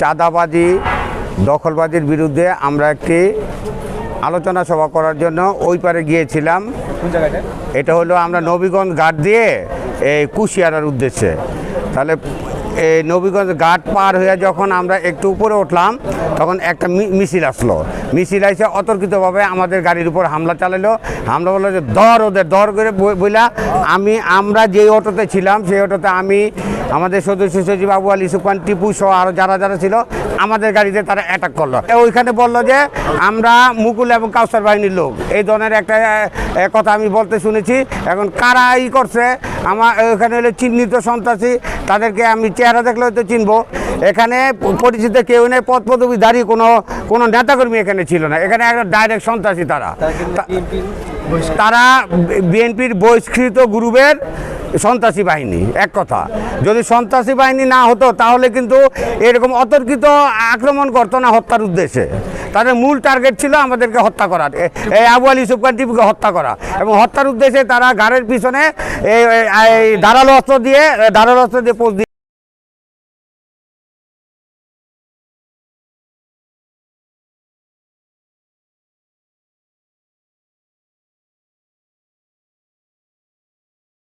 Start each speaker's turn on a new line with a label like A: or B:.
A: চাঁদাবাজি দখলবাজির বিরুদ্ধে আমরা একটি আলোচনা সভা করার জন্য ওই পারে গিয়েছিলাম। এটা হলো আমরা নবীগঞ্জ ঘাট দিয়ে এই কুশিয়ারার উদ্দেশ্যে। তাহলে এই নবীগঞ্জ ঘাট পার হয়ে যখন আমরা একটু উপরে উঠলাম, তখন একটা মিছিল আসলো। মিছিল আসে অতর্কিতভাবে আমাদের গাড়ির উপর হামলা চালালো। হামলা বলল যে দর ওদের দর করে বই- বইলা আমি, আমরা যেই অটোতে ছিলাম, সেই অটোতে আমি আমাদের সদস্য সচিব আবু আলী সুপান টিপু সহ আরও যারা যারা ছিল, আমাদের গাড়িতে তারা অ্যাটাক করল। ওইখানে বলল যে, আমরা মুকুল এবং কাউসার বাহিনীর লোক। এই ধরনের একটা কথা আমি বলতে শুনেছি। এখন কারা ই করছে? আমার ওইখানে হলো চিহ্নিত সন্ত্রাসী। তাদেরকে আমি চেহারা দেখলে হয়তো চিনবো। এখানে পরিচিত কেউ নেই পদ পদবি দাঁড়িয়ে কোনো কোনো নেতাকর্মী এখানে ছিল না। এখানে একটা ডাইরেক্ট সন্ত্রাসী তারা। তারা বিএনপির বহিষ্কৃত গ্রুপের সন্ত্রাসী বাহিনী এক কথা। যদি সন্ত্রাসী বাহিনী না হতো তাহলে কিন্তু এরকম অতর্কিত আক্রমণ করতো না হত্যার উদ্দেশ্যে। তাদের মূল টার্গেট ছিল আমাদেরকে হত্যা করার এই আবু আলী সুফকান টিপুকে হত্যা করা। এবং হত্যার উদ্দেশ্যে তারা গাড়ির পিছনে ধারালো অস্ত্র দিয়ে ধারালো অস্ত্র দিয়ে পোস্ট